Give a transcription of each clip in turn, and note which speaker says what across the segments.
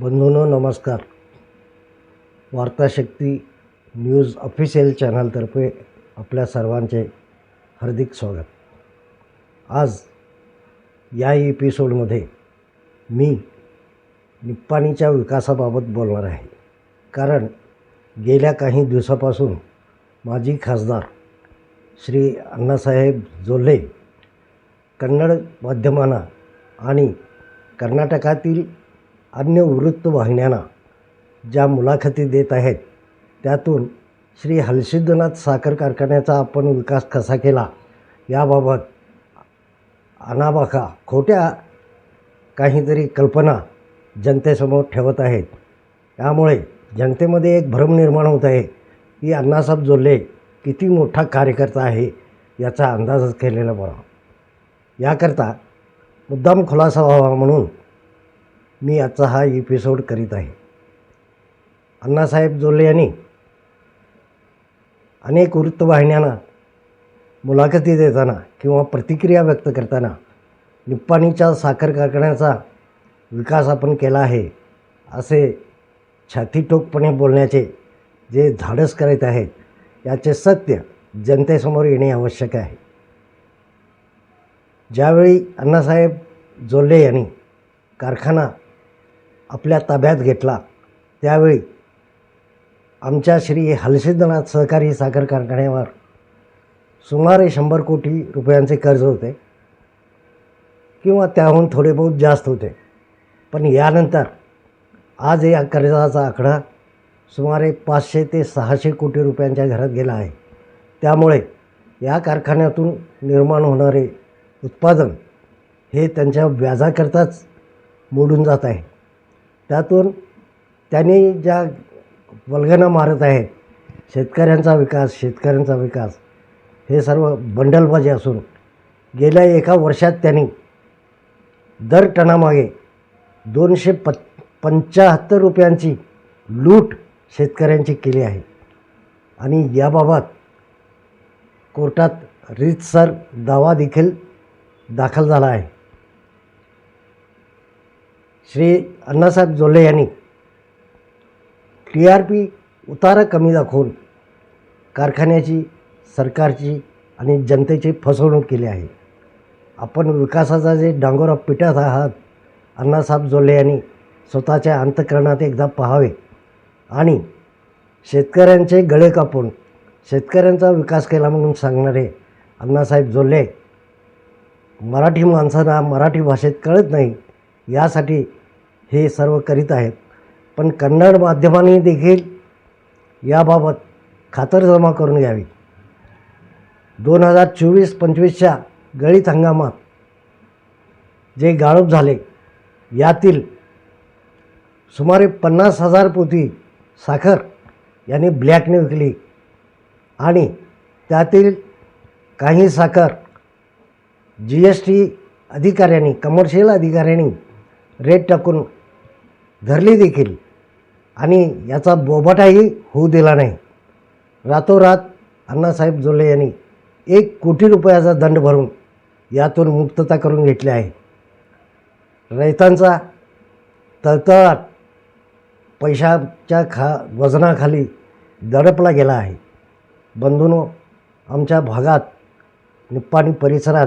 Speaker 1: बंधूनो नमस्कार. वार्ताशक्ती news official चॅनलतर्फे आपल्या सर्वांचे हार्दिक स्वागत. आज या एपिसोडमध्ये मी निप्पाणीच्या विकासाबाबत बोलणार आहे. कारण गेल्या काही दिवसापासून माजी खासदार श्री अण्णासाहेब जोल्हे कन्नड माध्यमांना आणि कर्नाटकातील अन्य वृत्तवाहिन्यांना ज्या मुलाखती देत आहेत त्यातून श्री हलसिद्धनाथ साखर कारखान्याचा आपण विकास कसा केला याबाबत अनाबाखा खोट्या काहीतरी कल्पना जनतेसमोर ठेवत आहेत. त्यामुळे जनतेमध्ये एक भ्रम निर्माण होत आहे की अण्णासाहेब जोल्हे किती मोठा कार्यकर्ता आहे याचा अंदाजच केलेला बरा. याकरता मुद्दाम खुलासा व्हावा म्हणून मी आजचा हा एपिसोड करीत आहे. अण्णासाहेब जोले यांनी अनेक वृत्तवाहिन्यांना मुलाखती देताना किंवा प्रतिक्रिया व्यक्त करताना निप्पाणीच्या साखर कारखान्याचा विकास आपण केला आहे असे छातीटोकपणे बोलण्याचे जे धाडस करीत आहेत याचे सत्य जनतेसमोर येणे आवश्यक आहे. ज्यावेळी अण्णासाहेब जोल्हे यांनी कारखाना आपल्या ताब्यात घेतला. त्यावेळी आमच्या श्री हलसिद्धनाथ सहकारी साखर कारखान्यावर सुमारे शंभर कोटी रुपयांचे कर्ज होते किंवा त्याहून थोडे बहुत जास्त होते. पण यानंतर आज या कर्जाचा आकडा सुमारे पाचशे ते सहाशे कोटी रुपयांच्या घरात गेला आहे. त्यामुळे या कारखान्यातून निर्माण होणारे उत्पादन हे त्यांच्या व्याजाकरताच मोडून जात आहे. त्यातून त्यांनी ज्या वल्गना मारत आहेत शेतकऱ्यांचा विकास शेतकऱ्यांचा विकास हे सर्व बंडलबाजी असून गेल्या एका वर्षात त्यांनी दर टनामागे दोनशे प पंच्याहत्तर रुपयांची लूट शेतकऱ्यांची केली आहे. आणि याबाबत कोर्टात रीतसर दावा देखील दाखल झाला आहे. श्री अण्णासाहेब जोल्ले यांनी टी आर पी उतारा कमी दाखवून कारखान्याची सरकारची आणि जनतेची फसवणूक केली आहे. आपण विकासाचा जे डांगोरा पिटत आहात अण्णासाहेब जोल्ले यांनी स्वतःच्या अंतकरणात एकदा पाहावे आणि शेतकऱ्यांचे गळे कापून शेतकऱ्यांचा विकास केला म्हणून सांगणारे अण्णासाहेब जोल्हे मराठी माणसांना मराठी भाषेत कळत नाही यासाठी हे सर्व करीत आहेत. पण कन्नड माध्यमांनी देखील याबाबत खातरजमा करून घ्यावी. दोन हजार चोवीस पंचवीसच्या गळीत हंगामात जे गाळप झाले यातील सुमारे पन्नास हजार पोती साखर यांनी ब्लॅकने विकली आणि त्यातील काही साखर जी एस टी अधिकाऱ्यांनी कमर्शियल अधिकाऱ्यांनी रेट टाकून धरली देखील. आणि याचा बोबाटाही होऊ दिला नाही. रातोरात अण्णासाहेब जोले यांनी एक कोटी रुपयाचा दंड भरून यातून मुक्तता करून घेतली आहे. रयतांचा तळतळाट पैशाच्या खा वजनाखाली दडपला गेला आहे. बंधूनो आमच्या भागात निप्पाणी परिसरात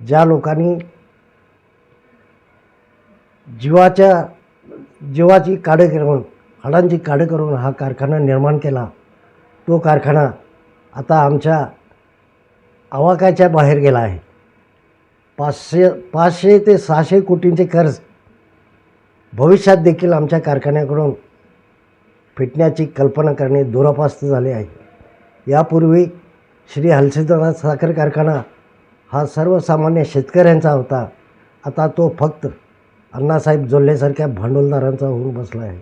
Speaker 1: ज्या लोकांनी जीवाच्या जीवाची काढं करून हाडांची काढं करून हा कारखाना निर्माण केला तो कारखाना आता आमच्या आवाकाच्या बाहेर गेला आहे. पाचशे पाचशे ते सहाशे कोटींचे कर्ज भविष्यात देखील आमच्या कारखान्याकडून फिटण्याची कल्पना करणे दुरापास्त झाले आहे. यापूर्वी श्री हलसिद्धनाथ साखर कारखाना हा सर्वसामान्य शेतकऱ्यांचा होता. आता तो फक्त अण्णासाहेब जोल्हेसारख्या भांडवलदारांचा होऊन बसला आहे.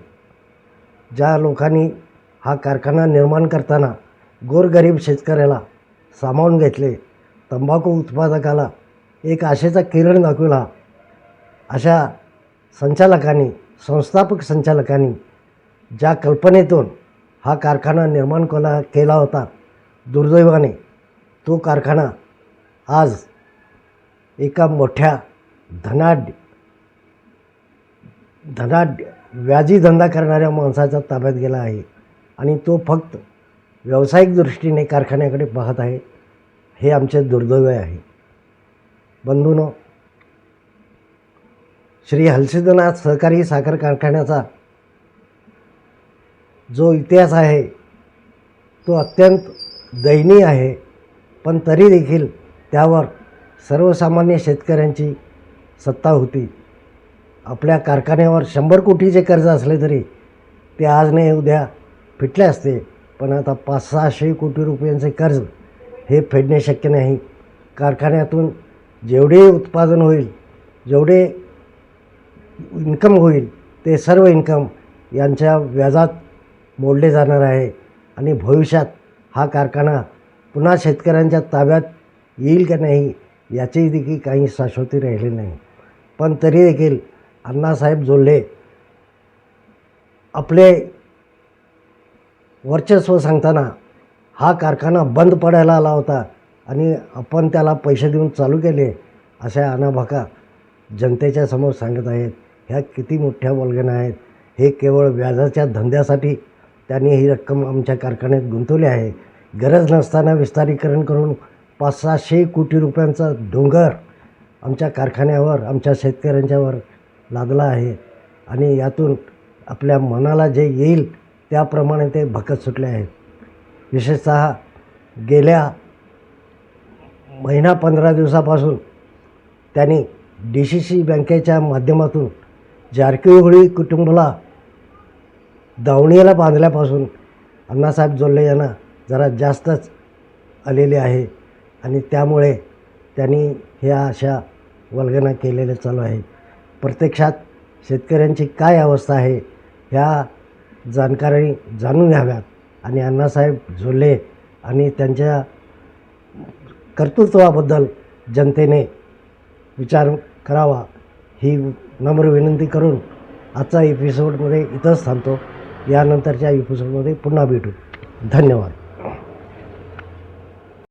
Speaker 1: ज्या लोकांनी हा कारखाना निर्माण करताना गोरगरीब शेतकऱ्याला सामावून घेतले तंबाखू उत्पादकाला एक आशेचा किरण दाखविला अशा संचालकांनी संस्थापक संचालकांनी ज्या कल्पनेतून हा कारखाना निर्माण केला केला होता दुर्दैवाने तो कारखाना आज एका मोठ्या धनाढ्य धना व्याजी धंदा करणाऱ्या माणसाचा ताब्यात गेला आहे. आणि तो फक्त व्यावसायिक दृष्टीने कारखान्याकडे पाहत आहे. हे आमचे दुर्दैव आहे. बंधूनो श्री हलसिद्धनाथ सहकारी साखर कारखान्याचा जो इतिहास आहे तो अत्यंत दयनीय आहे. पण तरी देखील त्यावर सर्वसामान्य शेतकऱ्यांची सत्ता होती. आपल्या कारखान्यावर शंभर कोटीचे कर्ज असले तरी ते आज नाही उद्या फिटले असते. पण आता पाच सहाशे कोटी रुपयांचे कर्ज हे फेडणे शक्य नाही. कारखान्यातून जेवढे उत्पादन होईल जेवढे इन्कम होईल ते सर्व इन्कम यांच्या व्याजात मोडले जाणार आहे. आणि भविष्यात हा कारखाना पुन्हा शेतकऱ्यांच्या ताब्यात येईल का नाही याची देखील काही शाश्वती राहिली नाही. पण तरी देखील अण्णासाहेब जोल्हे आपले वर्चस्व सांगताना हा कारखाना बंद पडायला आला होता आणि आपण त्याला पैसे देऊन चालू केले अशा अनाभाका जनतेच्या समोर सांगत आहेत. ह्या किती मोठ्या वल्गना आहेत. हे केवळ व्याजाच्या धंद्यासाठी त्यांनी ही रक्कम आमच्या कारखान्यात गुंतवली आहे. गरज नसताना विस्तारीकरण करून पाच सहाशे कोटी रुपयांचा डोंगर आमच्या कारखान्यावर आमच्या शेतकऱ्यांच्यावर लागला आहे. आणि यातून आपल्या मनाला जे येईल त्याप्रमाणे ते भकत सुटले आहेत. विशेषतः गेल्या महिना पंधरा दिवसापासून त्यांनी डी सी सी बँकेच्या माध्यमातून जारकीहोळी कुटुंबाला दावणीला बांधल्यापासून अण्णासाहेब जोल्ले यांना जरा जास्तच आलेले आहे. आणि त्यामुळे त्यांनी ह्या अशा वल्गना केलेल्या चालू आहेत प्रत्यक्षात शेतकऱ्यांची काय अवस्था आहे ह्या जाणकारी जाणून घ्याव्यात. आणि अण्णासाहेब झोले आणि त्यांच्या कर्तृत्वाबद्दल जनतेने विचार करावा ही नम्र विनंती करून आजचा एपिसोडमध्ये इथंच थांबतो. यानंतरच्या एपिसोडमध्ये पुन्हा भेटू. धन्यवाद.